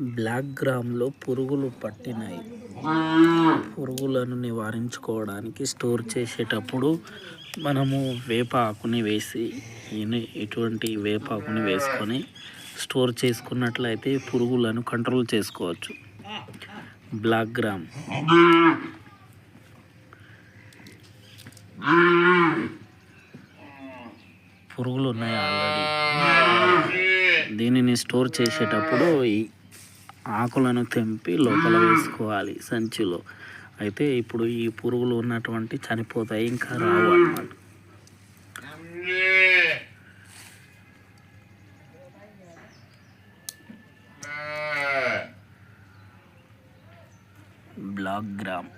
Black గ్రామ్లో పురుగులు పట్టినాయి. పురుగులను నివారించుకోవడానికి స్టోర్ చేసేటప్పుడు మనము వేప ఆకుని వేసి ఇటువంటి వేప ఆకుని వేసుకొని స్టోర్ చేసుకున్నట్లయితే పురుగులను కంట్రోల్ చేసుకోవచ్చు. Black gram. పురుగులు ఉన్నాయి ఆల్రెడీ? దీనిని స్టోర్ చేసేటప్పుడు ఈ ఆకులను తెంపి లోపల వేసుకోవాలి సంచిలో. అయితే ఇప్పుడు ఈ పురుగులు ఉన్నటువంటి చనిపోతాయి ఇంకా రావు అన్నమాట. Black gram.